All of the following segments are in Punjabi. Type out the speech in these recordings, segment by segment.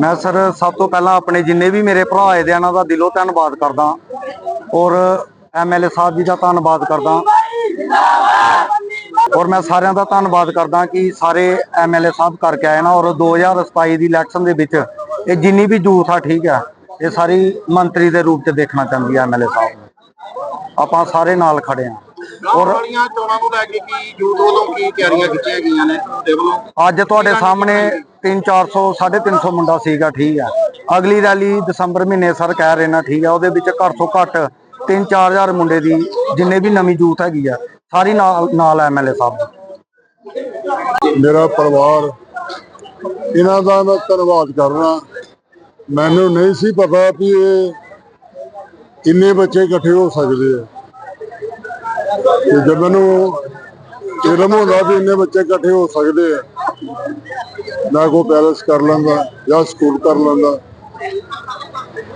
ਮੈਂ ਸਰ ਸਭ ਤੋਂ ਪਹਿਲਾਂ ਆਪਣੇ ਜਿੰਨੇ ਵੀ ਮੇਰੇ ਭਰਾ ਆਏ ਦੇ ਇਹਨਾਂ ਦਾ ਦਿਲੋਂ ਧੰਨਵਾਦ ਕਰਦਾ। ਔਰ ਐਮਐਲਏ ਸਾਹਿਬ ਜੀ ਦਾ ਧੰਨਵਾਦ ਕਰਦਾ। ਔਰ ਮੈਂ ਸਾਰਿਆਂ ਦਾ ਧੰਨਵਾਦ ਕਰਦਾ ਕਿ ਸਾਰੇ ਐਮਐਲਏ ਸਾਹਿਬ ਕਰਕੇ ਆਏ ਨਾ, ਔਰ 2027 ਦੀ ਇਲੈਕਸ਼ਨ ਦੇ ਵਿੱਚ ਇਹ ਜਿੰਨੀ ਵੀ ਜੂਥ ਆ, ਠੀਕ ਆ, ਇਹ ਸਾਰੀ ਮੰਤਰੀ ਦੇ ਰੂਪ 'ਚ ਦੇਖਣਾ ਚਾਹੁੰਦੀ ਆ ਐਮਐਲਏ ਸਾਹਿਬ। ਆਪਾਂ ਸਾਰੇ ਨਾਲ ਖੜੇ ਆ। ਔਰ ਵਾਲੀਆਂ ਚੋਣਾਂ ਨੂੰ ਲੈ ਕੇ ਕੀ ਯੂਥ ਵੱਲੋਂ ਕੀ ਤਿਆਰੀਆਂ ਕੀਤੀਆਂ ਗਈਆਂ ਨੇ ਤੁਹਾਡੇ ਵੱਲੋਂ? ਅੱਜ ਤੁਹਾਡੇ ਸਾਹਮਣੇ 3-400 350 ਮੁੰਡਾ ਸੀਗਾ ਠੀਕ ਆ। ਅਗਲੀ ਰੈਲੀ ਦਸੰਬਰ ਮਹੀਨੇ ਸਰ ਕਹਿ ਰਹੇ ਨਾ ਠੀਕ ਆ ਉਹਦੇ ਵਿੱਚ ਘੱਟ ਤੋਂ ਘੱਟ 3-4000 ਮੁੰਡੇ ਦੀ ਜਿੰਨੇ ਵੀ ਨਵੀਂ ਯੂਥ ਹੈਗੀ ਆ ਸਾਰੀ ਨਾਲ ਨਾਲ ਐਮਐਲਏ ਸਾਹਿਬ। ਮੇਰਾ ਪਰਿਵਾਰ ਇਹਨਾਂ ਦਾ ਮੈਂ ਧੰਨਵਾਦ ਕਰਨਾ ਮੈਨੂੰ ਨਹੀਂ ਸੀ ਪਤਾ ਵੀ ਇਹ ਇੰਨੇ ਬੱਚੇ ਇਕੱਠੇ ਹੋ ਸਕਦੇ ਆ। ਤੇ ਜਦ ਮੈਨੂੰ ਇਲਮ ਹੁੰਦਾ ਵੀ ਇੰਨੇ ਬੱਚੇ ਇਕੱਠੇ ਹੋ ਸਕਦੇ ਆ। ਮੈਂ ਕੋ ਪੈਲਸ ਕਰ ਲੈਂਦਾ ਜਾਂ ਸਕੂਲ ਕਰ ਲੈਂਦਾ।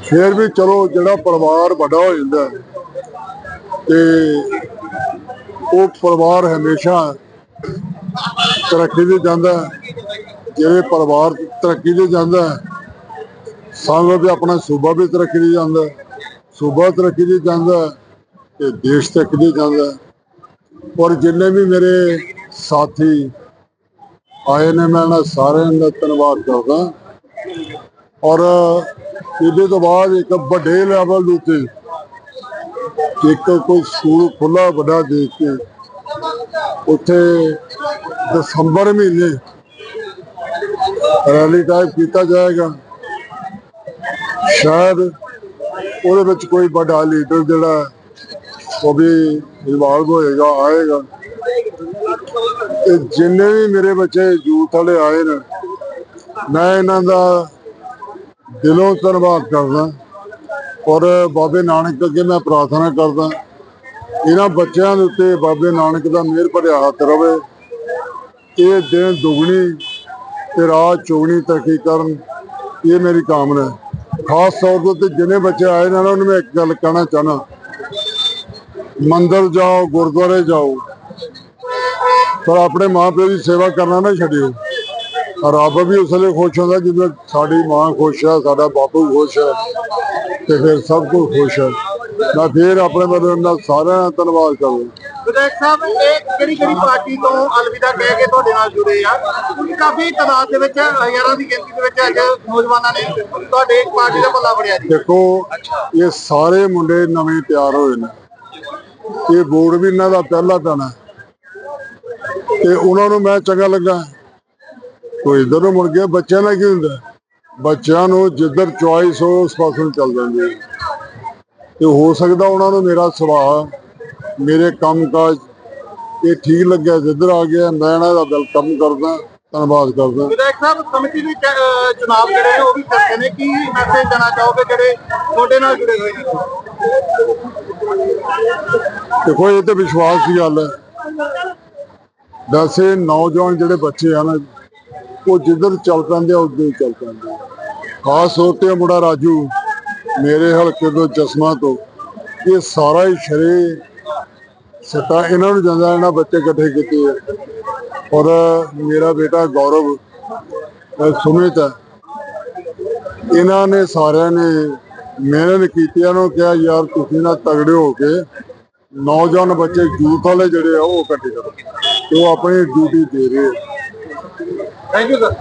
ਫਿਰ ਵੀ ਚਲੋ ਜਿਹੜਾ ਪਰਿਵਾਰ ਵੱਡਾ ਹੋ ਜਾਂਦਾ ਤੇ ਉਹ ਪਰਿਵਾਰ ਹਮੇਸ਼ਾ ਤਰੱਕੀ ਤੇ ਜਾਂਦਾ ਜਿਹੜੇ ਪਰਿਵਾਰ ਤਰੱਕੀ ਤੇ ਜਾਂਦਾ ਹੈ, ਸੰਗ ਵੀ ਆਪਣਾ ਸੂਬਾ ਵੀ ਤਰੱਕੀ ਤੇ ਜਾਂਦਾ ਸੂਬਾ ਤਰੱਕੀ ਤੇ ਜਾਂਦਾ ਤੇ ਦੇਸ਼ ਤੱਕ ਤੇ ਜਾਂਦਾ ਔਰ ਜਿੰਨੇ ਵੀ ਮੇਰੇ ਸਾਥੀ ਆਏ ਨੇ, ਮੈਂ ਇਹਨਾਂ ਸਾਰਿਆਂ ਦਾ ਧੰਨਵਾਦ ਕਰਦਾ। ਔਰ ਇਹਦੇ ਤੋਂ ਬਾਅਦ ਇੱਕ ਵੱਡੇ ਲੈਵਲ ਉੱਤੇ ਇੱਕ ਕੋਈ ਸਕੂਲ ਖੁੱਲਾ ਵੱਡਾ ਦੇਖ ਕੇ ਉੱਥੇ ਦਸੰਬਰ ਮਹੀਨੇ ਰੈਲੀ ਟਾਈਪ ਕੀਤਾ ਜਾਏਗਾ। ਸ਼ਾਇਦ ਉਹਦੇ ਵਿੱਚ ਕੋਈ ਵੱਡਾ ਲੀਡਰ ਜਿਹੜਾ ਉਹ ਵੀ ਇਨਵੋਲਵ ਹੋਏਗਾ ਆਏਗਾ। ਤੇ ਜਿੰਨੇ ਵੀ ਮੇਰੇ ਬੱਚੇ ਯੂਥ ਵਾਲੇ ਆਏ ਨੇ ਮੈਂ ਇਹਨਾਂ ਦਾ ਦਿਲੋਂ ਧੰਨਵਾਦ ਕਰਦਾ। ਔਰ ਬਾਬੇ ਨਾਨਕ ਅੱਗੇ ਮੈਂ ਪ੍ਰਾਰਥਨਾ ਕਰਦਾ ਇਹਨਾਂ ਬੱਚਿਆਂ ਦੇ ਉੱਤੇ ਬਾਬੇ ਨਾਨਕ ਦਾ ਮਿਹਰ ਭਰਿਆ ਹੱਥ ਰਵੇ। ਇਹ ਦਿਨ ਦੁਗਣੀ ਤੇ ਰਾਤ ਚੌਗਣੀ ਤਰੱਕੀ ਕਰਨ ਇਹ ਮੇਰੀ ਕਾਮਨਾ ਹੈ। ਖਾਸ ਤੌਰ ਤੇ ਉੱਤੇ ਜਿੰਨੇ ਬੱਚੇ ਆਏ ਨੇ ਨਾ, ਉਹਨਾਂ ਨੂੰ ਮੈਂ ਇੱਕ ਗੱਲ ਕਹਿਣਾ ਚਾਹਨਾ ਮੰਦਰ ਜਾਓ ਗੁਰਦੁਆਰੇ ਜਾਓ। ਪਰ ਆਪਣੇ ਮਾਪਿਆਂ ਦੀ ਸੇਵਾ ਕਰਨਾ ਨਾ ਛੱਡਿਓ। ਰੱਬ ਵੀ ਉਸ ਵੇਲੇ ਖੁਸ਼ ਹੁੰਦਾ ਜਦੋਂ ਸਾਡੀ ਮਾਂ ਖੁਸ਼ ਹੈ ਸਾਡਾ ਬਾਪੂ ਖੁਸ਼ ਹੈ ਤੇ ਫਿਰ ਸਭ ਕੁਝ ਖੁਸ਼ ਹੈ। ਮੈਂ ਫਿਰ ਆਪਣੇ ਵੱਲੋਂ ਇਹਨਾਂ ਸਾਰਿਆਂ ਦਾ ਧੰਨਵਾਦ ਕਰਦਾ। ਵਿਧਾਇਕ ਸਾਹਿਬ ਇਹ ਕਿਹੜੀ ਕਿਹੜੀ ਪਾਰਟੀ ਤੋਂ ਅਲਵਿਦਾ ਕਹਿ ਕੇ ਤੁਹਾਡੇ ਨਾਲ ਜੁੜੇ ਆ? ਕਾਫੀ ਤਾਦਾਦ ਦੇ ਵਿੱਚ ਹਜ਼ਾਰਾਂ ਦੀ ਗਿਣਤੀ ਦੇ ਵਿੱਚ ਅੱਜ ਨੌਜਵਾਨਾਂ ਨੇ ਤੁਹਾਡੇ ਪਾਰਟੀ ਦਾ ਪੱਲਾ ਫੜਿਆ ਜੀ। ਦੇਖੋ ਇਹ ਸਾਰੇ ਮੁੰਡੇ ਨਵੇਂ ਤਿਆਰ ਹੋਏ ਨੇ। ਇਹ ਬੋਰਡ ਵੀ ਇਹਨਾਂ ਦਾ ਪਹਿਲਾ ਪੈਣਾ ਤੇ ਉਹਨਾਂ ਨੂੰ ਮੈਂ ਚੰਗਾ ਲੱਗਾ। ਕੋਈ ਇਧਰ ਨੂੰ ਮੁੜ ਗਿਆ ਬੱਚਿਆਂ ਨਾਲ ਕੀ ਹੁੰਦਾ? ਬੱਚਿਆਂ ਨੂੰ ਜਿੱਧਰ ਚੁਆਇਸ ਹੋ, ਉਸ ਪਾਸੇ ਨੂੰ ਚੱਲ ਜਾਂਦੇ ਤੇ ਹੋ ਸਕਦਾ ਉਹਨਾਂ ਨੂੰ ਮੇਰਾ ਸੁਭਾਅ, ਮੇਰੇ ਕੰਮਕਾਜ, ਇਹ ਠੀਕ ਲੱਗਿਆ, ਜਿੱਧਰ ਆ ਗਿਆ, ਮੈਂ ਇਹਨਾਂ ਦਾ ਵੈਲਕਮ ਕਰਦਾ, ਧੰਨਵਾਦ ਕਰਦਾ। ਵਿਧਾਇਕ ਸਾਹਿਬ, ਕਮੇਟੀ ਦੇ ਚੁਣਾਵ ਜਿਹੜੇ ਨੇ, ਉਹ ਵੀ ਚੱਲਦੇ ਨੇ ਕੀ ਮੈਸੇਜ ਦੇਣਾ ਚਾਹੋਗੇ ਜਿਹੜੇ ਤੁਹਾਡੇ ਨਾਲ ਜੁੜੇ ਹੋਏ ਨੇ? ਦੇਖੋ, ਇਹ ਤੇ ਵਿਸ਼ਵਾਸ ਦੀ ਗੱਲ ਹੈ। ਵੈਸੇ ਨੌਜਵਾਨ ਜਿਹੜੇ ਬੱਚੇ ਹਨ, ਉਹ ਜਿੱਧਰ ਚੱਲ ਪੈਂਦੇ ਆ, ਉੱਧਰ ਹੀ ਚੱਲ ਪੈਂਦੇ ਖਾਸ ਤੌਰ ਤੇ ਇਹ ਮੁੰਡਾ ਰਾਜੂ, ਮੇਰੇ ਹਲਕੇ ਤੋਂ ਚਸ਼ਮਾ ਤੋਂ, ਇਹ ਸਾਰਾ ਹੀ ਸ਼ਰੇ ਸਤਾ ਇਹਨਾਂ ਨੂੰ ਜਾਂਦਾ ਇਹਨਾਂ ਬੱਚੇ ਇਕੱਠੇ ਕੀਤੇ ਆ। ਔਰ ਮੇਰਾ ਬੇਟਾ ਗੌਰਵ ਸੁਮਿਤ ਹੈ। ਇਹਨਾਂ ਨੇ ਸਾਰਿਆਂ ਨੇ ਮਿਹਨਤ ਕੀਤੀ ਇਹਨਾਂ ਨੂੰ ਕਿਹਾ, ਯਾਰ, ਤੁਸੀਂ ਨਾ ਤਗੜੇ ਹੋ ਕੇ ਨੌਜਵਾਨ ਬੱਚੇ ਯੂਥ ਵਾਲੇ ਜਿਹੜੇ ਆ ਉਹ ਇਕੱਠੇ ਕਰੋ। ਤੇ ਉਹ ਆਪਣੀ ਡਿਊਟੀ ਦੇ ਰਹੇ ਆ। Thank you sir